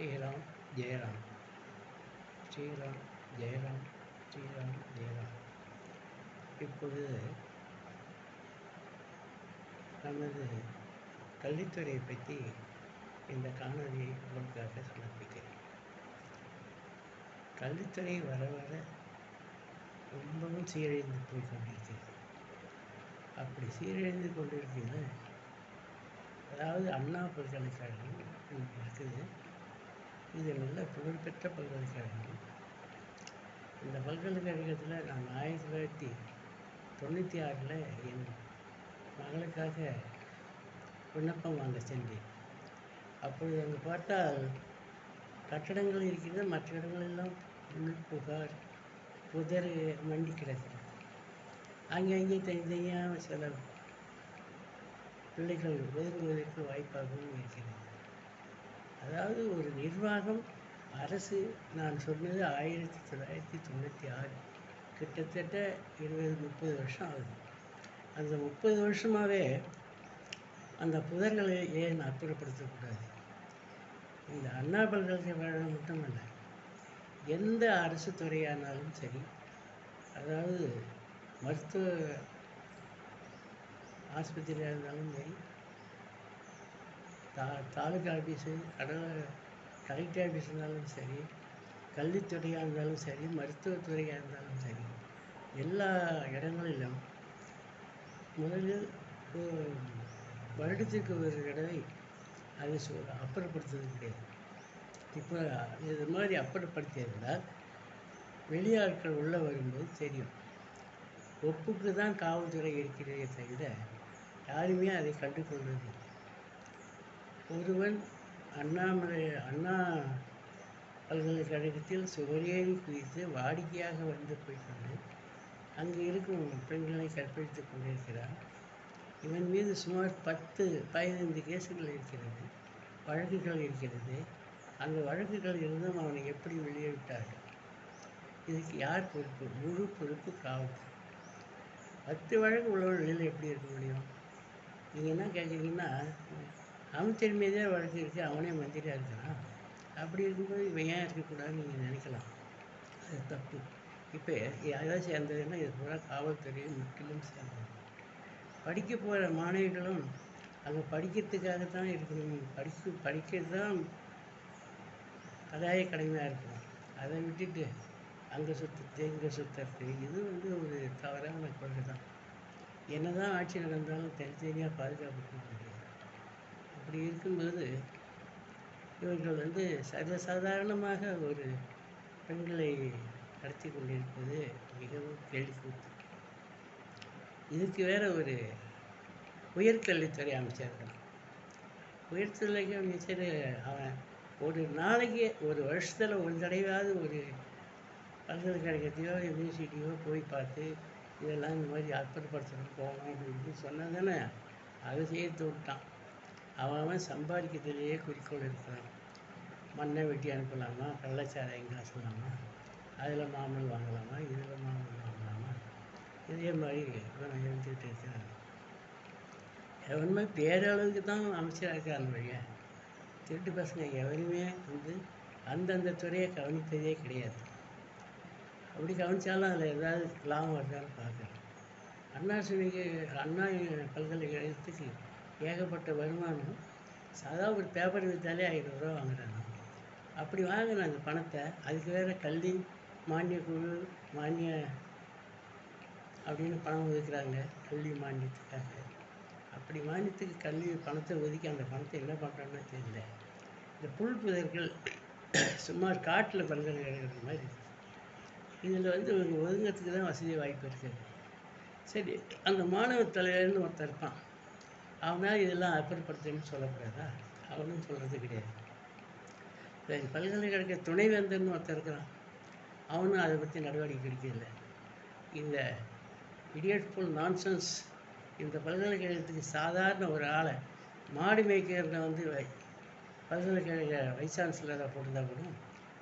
ஸ்ரீராம் ஜெயராம். ஸ்ரீராம் ஜெயராம் ஸ்ரீராம் ஜெயராம். இப்பொழுது நமது கல்வித்துறையை பற்றி இந்த காணொலியை உங்களுக்காக சமர்ப்பிக்கிறேன். கல்வித்துறை வர வர ரொம்பவும் சீரழிந்து போய் கொண்டிருக்கிறது அப்படி சீரழிந்து கொண்டிருக்கையில் அதாவது அண்ணா பல்கலைக்கழகம் இருக்குது இது நல்ல புகழ்பெற்ற பல்கலைக்கழகம் இந்த பல்கலைக்கழகத்தில் நான் ஆயிரத்தி தொள்ளாயிரத்தி தொண்ணூற்றி ஆறில் என் மகளுக்காக விண்ணப்பம் வாங்க சென்றேன். அப்பொழுது அங்கே பார்த்தால் கட்டடங்கள் இருக்கிறது மற்ற இடங்களெல்லாம் புல் புகார் புதர் மண்டி கிடக்கிறது. அங்கங்கே தனித்தனியாக சில பிள்ளைகள் ஒதுங்குவதற்கு வாய்ப்பாகவும் இருக்கிறது. அதாவது ஒரு நிர்வாகம் அரசு நான் சொன்னது ஆயிரத்தி தொள்ளாயிரத்தி தொண்ணூற்றி ஆறு. கிட்டத்தட்ட இருபது முப்பது வருஷம் ஆகுது. அந்த முப்பது வருஷமாகவே அந்த புதர்களை ஏன் அப்புறப்படுத்தக்கூடாது? இந்த அண்ணா பல்கலைக்கழகம் மட்டுமல்ல எந்த அரசு துறையானாலும் சரி அதாவது மருத்துவ ஆஸ்பத்திரியாக இருந்தாலும் சரி தா தாலுகா ஆஃபீஸு கடல கலெக்டர் ஆஃபீஸ் இருந்தாலும் சரி கல்வித்துறையாக இருந்தாலும் சரி மருத்துவத்துறையாக இருந்தாலும் சரி எல்லா இடங்களிலும் முதலில் வருடத்திற்கு ஒரு தடவை அதை சொ அப்புறப்படுத்துறது கிடையாது. இப்போ இது மாதிரி அப்புறப்படுத்தியிருந்தால் வெளியாட்கள் உள்ளே வரும்போது தெரியும். ஒப்புக்கு தான் காவல்துறை இருக்கிறதே தவிர யாருமே அதை கண்டுகொள்வதில்லை. ஒருவன் அண்ணாமலை அண்ணா பல்கலைக்கழகத்தில் சுவரேறி குறித்து வாடிக்கையாக வந்து போய்கொண்டு அங்கு இருக்கும் பெண்களை கற்பழித்து கொண்டிருக்கிறான். இவன் மீது சுமார் பத்து பதினைந்து கேஸுகள் இருக்கிறது வழக்குகள் இருக்கிறது. அந்த வழக்குகள் இருந்தும் அவனை எப்படி வெளியே விட்டார்கள் இதுக்கு யார் பொறுப்பு? முழு பொறுப்பு காவல்துறை. பத்து வழக்கு உள்ளவர்களில் எப்படி இருக்க முடியும்? நீங்கள் என்ன கேட்குறீங்கன்னா அமைச்சர் மீதே வழக்கு இருக்குது அவனே மந்திரியாக இருக்கிறான் அப்படி இருக்கும்போது இவன் ஏன் இருக்கக்கூடாதுன்னு நீங்கள் நினைக்கலாம். அது தப்பு. இப்போ யாராவது சேர்ந்ததுன்னா இது பூரா காவல்துறையை முற்றிலும் சேர்ந்தது. படிக்க போகிற மாணவிகளும் அங்கே படிக்கிறதுக்காகத்தான் இருக்கணும். படிக்க படிக்கிறது தான் கதாய கடமையாக இருக்கணும். அதை விட்டுட்டு அங்கே சுற்றுறது இங்கே சுற்றுறது இது வந்து ஒரு தவறான கொள்கை தான் என்ன தான் ஆட்சி நடந்தாலும் தனித்தனியாக பாதுகாப்பு அப்படி இருக்கும்போது இவர்கள் வந்து சர்வசாதாரணமாக ஒரு பெண்களை நடத்தி கொண்டிருப்பது மிகவும் கேள்விக்கூத்து இதுக்கு வேற ஒரு உயர்கல்வித்துறை அமைச்சர் உயர்கல்வி அமைச்சர் அவன் ஒரு நாளைக்கு ஒரு வருஷத்தில் ஒரு தடவையாவது ஒரு பல்கலைக்கழகத்தையோ யூனிவர்சிட்டியோ போய் பார்த்து இதெல்லாம் இந்த மாதிரி அற்புதப்படுத்தணும் போகணும் அப்படின்னு சொன்னால் தானே அதை சேர்த்து விட்டான் அவன் அவன் சம்பாதிக்கிறதுலேயே குறிக்கோள் இருக்கிறான். மண்ணை வெட்டி அனுப்பலாமா? கள்ளச்சாராயம் காசலாமா அதில் மாமல் வாங்கலாமா? இதில் மாமல் வாங்கலாமா? இதே மாதிரி இவன் இருந்துகிட்டு இருக்கிறான் எவனுமே பேரளவுக்கு தான் அமைச்சராக இருக்கிறான் வழியா திருட்டு பசங்க எவருமே வந்து அந்தந்த துறையை கவனித்ததே கிடையாது. அப்படி கவனித்தாலும் அதில் ஏதாவது லாபம் வருதான்னு பார்க்குறேன் அண்ணா சுவிக்கு அண்ணா பல்கலைக்கழகத்துக்கு ஏகப்பட்ட வருமானம். சாதா ஒரு பேப்பர் விற்றாலே ஐநூறுரூவா வாங்குறாங்க. அப்படி வாங்கின அந்த பணத்தை அதுக்கு வேறு கல்வி மானிய குழு மானிய அப்படின்னு பணம் ஒதுக்குறாங்க. கல்வி மானியத்துக்காக. அப்படி மானியத்துக்கு கல்வி பணத்தை ஒதுக்கி அந்த பணத்தை என்ன பண்ணுறான்னு தெரியல. இந்த புல் புதர்கள் சும்மா காட்டில் பல்கலைக்கழகம் மாதிரி இருக்குது இதில் வந்து இவங்க ஒதுங்கிறதுக்கு தான் வசதி வாய்ப்பு இருக்குது சரி அந்த மாணவ தலைவர்னு ஒருத்தர் இருப்பான். அவனால் இதெல்லாம் அப்புறப்படுத்துன்னு சொல்லக்கூடாதா? அவனும் சொல்கிறது கிடையாது. சரி பல்கலைக்கழக துணைவேந்தர்னு ஒருத்தர் இருக்கிறான். அவனும் அதை பற்றி நடவடிக்கை எடுக்கல இந்த இடியட்ஃபுல் ஃபுல் இந்த பல்கலைக்கழகத்துக்கு சாதாரண ஒரு ஆளை மாடு மேய்க்கிறத வந்து வை- பல்கலைக்கழக வைஸ் சான்சலராக போட்டிருந்தா கூட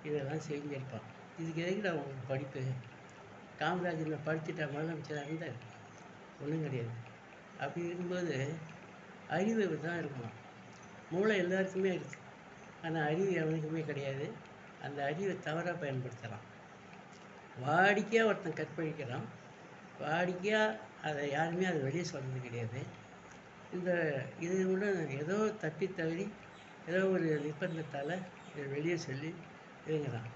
இதெல்லாம் செஞ்சிருப்பான் இதுக்கு எதுக்குடா உங்களுக்கு படிப்பு? காமராஜனை படிச்சுட்டா முதலமைச்சராக இருந்தார் ஒன்றும் கிடையாது. அப்படி இருக்கும்போது அறிவு தான் இருக்கணும். மூளை எல்லாருக்குமே இருக்குது ஆனால் அறிவு எவனுக்குமே கிடையாது. அந்த அறிவை தவறாக பயன்படுத்துகிறான் வாடிக்கையாக ஒருத்தன் கற்பழிக்கிறான். வாடிக்கையாக அதை யாருமே அதை வெளியே சொல்கிறது கிடையாது. இந்த இது கூட ஏதோ தப்பி தவறி ஏதோ ஒரு நிர்பந்தத்தால் இதை வெளியே சொல்லி இதுங்கிறான்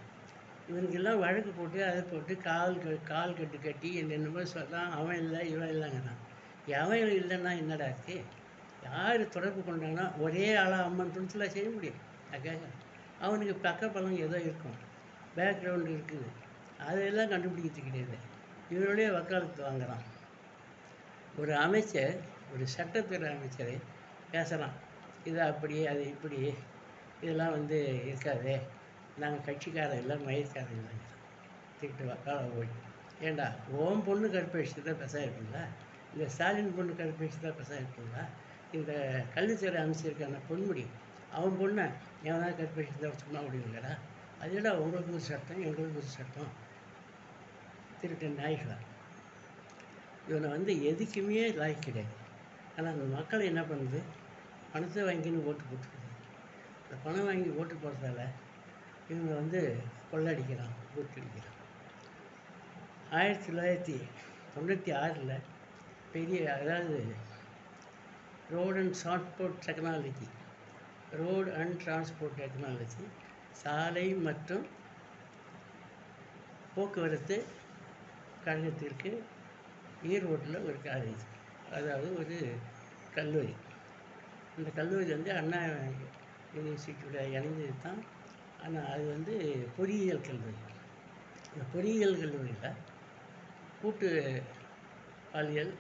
இவனுக்கெல்லாம் வழக்கு போட்டு அதை போட்டு கால் க கால் கட்டு கட்டி என்னென்னமோ சொல்லலாம் அவன் இல்லை இவன் இல்லைங்கிறான். எவன் இல்லைன்னா என்னடா இருக்குது யார் தொடர்பு கொண்டாங்கன்னா ஒரே ஆளாக அம்மன் துணிச்சலாக செய்ய முடியும். அதுக்காக அவனுக்கு பக்கபலம் ஏதோ இருக்கும். பேக்ரவுண்டு இருக்குது. அதெல்லாம் கண்டுபிடிக்கிறது கிடையாது இவருடைய வக்காலத்து வாங்குறான். ஒரு அமைச்சர் ஒரு சட்டத்துறை அமைச்சரை பேசுகிறான் இது அப்படி அது இப்படி இதெல்லாம் வந்து இருக்காதே. நாங்கள் கட்சிக்காரன் இல்லை மயிர்காரன் இல்லைங்க திட்டு வக்கால போய் ஏண்டா ஓம் பொண்ணு கற்பழிச்சு தான் பெசா இருக்குங்களா இல்லை ஸ்டாலின் பொண்ணு கற்பழிச்சு தான் பெசா இருக்குங்களா இந்த கல்வித்துறை அமைச்சிருக்கான பொன்முடி அவன் பொண்ணை எவனா கற்பிச்சு தான் சொன்னா விடுவீங்களா? அதோட உங்களுக்கு ஒரு சட்டம் எங்களுக்கு ஒரு சட்டம். திருட்டு நாய்களா? இவனை வந்து எதுக்குமே லாய்க்கு கிடையாது. ஆனால் அந்த மக்கள் என்ன பண்ணுது? பணத்தை வாங்கின்னு ஓட்டு போட்டுருது அந்த பணம் வாங்கி ஓட்டு போடுறதால இவங்க வந்து கொள்ளடிக்கிறான் ஓட்டு அடிக்கிறான் ஆயிரத்தி தொள்ளாயிரத்தி தொண்ணூற்றி ஆறில் பெரிய அதாவது road and transport technology road and transport technology சாலை மற்றும் போக்குவரத்து கழகத்திற்கு ஈரோட்டில் ஒரு காலேஜ் அதாவது ஒரு கல்லூரி. அந்த கல்லூரி வந்து அண்ணா யூனிவர்சிட்டியோட இணைஞ்சது தான். ஆனால் அது வந்து பொறியியல் கல்லூரி. இந்த பொறியியல் கல்லூரியில் கூட்டு பாலியல்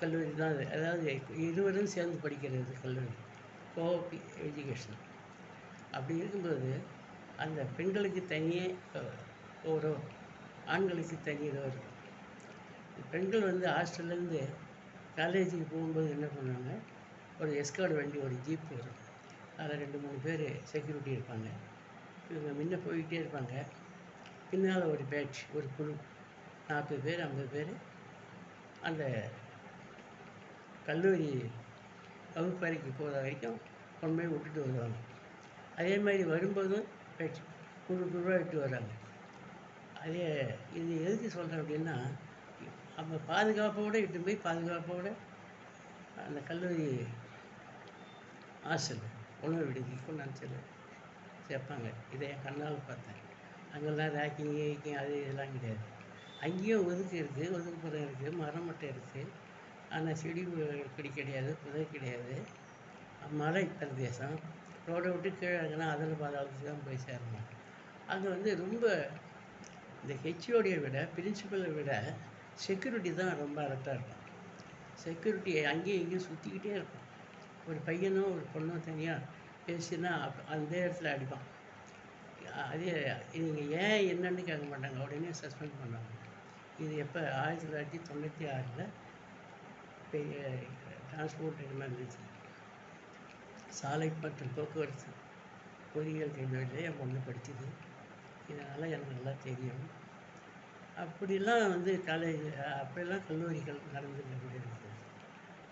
கல்லூரி தான் அது. அதாவது இருவரும் சேர்ந்து படிக்கிறது கல்லூரி. கோபி எஜுகேஷன் அப்படி இருக்கும்போது அந்த பெண்களுக்கு தனியே ஒரு ஆண்களுக்கு தனி ஒரு பெண்கள் வந்து ஹாஸ்டல்லேருந்து காலேஜுக்கு போகும்போது என்ன பண்ணுவாங்க? ஒரு எஸ்கார்டு வண்டி ஒரு ஜீப் வரும். அதில் ரெண்டு மூணு பேர் செக்யூரிட்டி இருப்பாங்க. இவங்க முன்ன போய்கிட்டே இருப்பாங்க. பின்னால் ஒரு பேட்ச் ஒரு குழு. நாற்பது பேர் ஐம்பது பேர் அந்த கல்லூரி வகுப்பறைக்கு போகிற வரைக்கும் கொண்டு போய் விட்டுட்டு வருவாங்க. அதே மாதிரி வரும்போதும் பேட்ச் குழு குழுவாக விட்டு வராங்க. அதே இது எதுக்கு சொல்கிறேன் அப்படின்னா நம்ம பாதுகாப்போடு இட்டு போய் பாதுகாப்போடு அந்த கல்லூரி ஹாஸ்டல் உணவு விடுதி கொண்டாந்து சேர்ப்பாங்க. இதை என் கண்ணால் பார்த்தேன். அங்கெல்லாம் ரேக்கிங் ஏக்கிங் அது இதெல்லாம் கிடையாது. அங்கேயும் ஒதுக்கு இருக்குது ஒதுக்குப்புறம் இருக்குது மரம் மட்டும் இருக்குது ஆனால் செடி கொடி கிடையாது புதை கிடையாது. மலை பிரதேசம் ரோடை விட்டு கீழே இறங்கினா அதில் பாதாளத்துக்கு தான் போய் சேரணும். அங்கே வந்து ரொம்ப இந்த ஹெச்ஓடியை விட பிரின்சிபலை விட செக்யூரிட்டி தான் ரொம்ப அலர்ட்டாக இருக்கும். செக்யூரிட்டி அங்கேயும் இங்கேயும் சுற்றிக்கிட்டே இருக்கும். ஒரு பையனும் ஒரு பொண்ணும் தனியாக பேசினா அப் அந்த இடத்துல அடிப்பான். அதே இவங்க ஏன் என்னன்னு கேட்க மாட்டாங்க. உடனே சஸ்பெண்ட் பண்ணுவாங்க. இது எப்போ? ஆயிரத்தி தொள்ளாயிரத்தி தொண்ணூற்றி ஆறில் பெரிய டிரான்ஸ்போர்ட் டெக்னாலஜி சாலை மற்றும் போக்குவரத்து பொறியியல் கல்லூரியில் என் பொண்ணு படிச்சுது. இதனால் எனக்கு நல்லா தெரியும். அப்படிலாம் வந்து காலேஜ் அப்படிலாம் கல்லூரிகள் நடந்து இருக்குது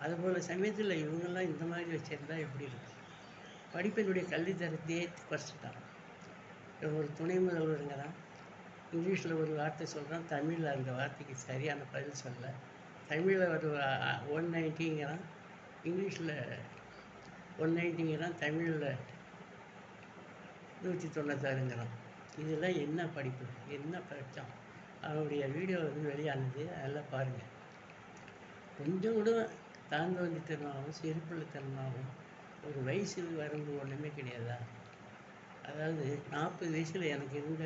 அதுபோல் சமயத்தில் இவங்கெல்லாம் இந்த மாதிரி வச்சுருந்தா எப்படி இருக்கும் படிப்பினுடைய கல்வி தரத்தையே குறைச்சிட்டான் ஒரு துணை முதல்வருங்கிறான் இங்கிலீஷில் ஒரு வார்த்தை சொல்கிறான் தமிழில் அந்த வார்த்தைக்கு சரியான பதில் சொல்ல. தமிழில் ஒரு ஒன் நைன்ட்டிங்கிறான் இங்கிலீஷில் ஒன் நைன்ட்டிங்கிறான் தமிழில் நூற்றி தொண்ணூத்தாறுங்கிறான். இதெல்லாம் என்ன படிப்பு? என்ன படித்தான் அவனுடைய வீடியோ வந்து வெளியானது. அதெல்லாம் பாருங்கள் கொஞ்சம் கூட தாந்தோந்தித்தனமாகவும் செருப்புள்ளத்தனமாகவும் ஒரு வயசு வரம்பு ஒன்றுமே கிடையாதா? அதாவது நாற்பது வயசில் எனக்கு இருந்த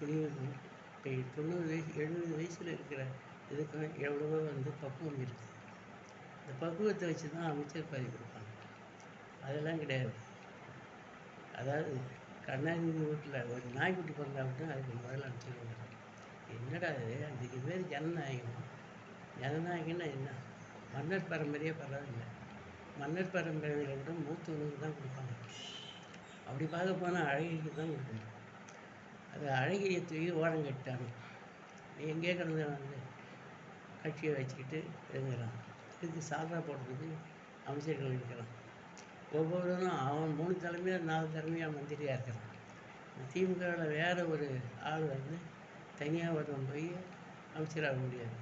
துணிவு இப்போ தொண்ணூறு வயசு எழுபது வயசில் இருக்கிற இதுக்கு எவ்வளவோ வந்து பக்குவம் இருக்குது இந்த பக்குவத்தை வச்சு தான் அமைச்சர் பதவி கொடுப்பாங்க. அதெல்லாம் கிடையாது. அதாவது கருணாநிதி வீட்டில் ஒரு நாய்க்குட்டி பிறந்தா அதுக்கு அதுக்கு முதல்ல அனுப்பிச்சிடுவாங்க என்னடா இது? அதுக்கு பேர் ஜனநாயகம். ஜனநாயகம்னா என்ன? மன்னர் பரம்பரையே பரவாயில்லை. மன்னர் பரம்பரையில் கூட மூத்தவனுக்கு தான் கொடுப்பாங்க. அப்படி பார்க்க போனால் அழகிக்கு தான் கொடுக்கணும். அது அழகியை தூக்கி ஓரம் கட்டாங்க எங்கே கிடந்த வந்து கட்சியை வச்சுக்கிட்டு இருக்கிறான். இதுக்கு சாதா போடுறதுக்கு அமைச்சர்கள் இருக்கிறான். ஒவ்வொருவரும் அவன் மூணு தலைமையாக நாலு தலைமையாக மந்திரியாக இருக்கிறான். திமுகவில் வேறு ஒரு ஆள் வந்து தனியாக ஒருவன் போய் அமைச்சராக முடியாது.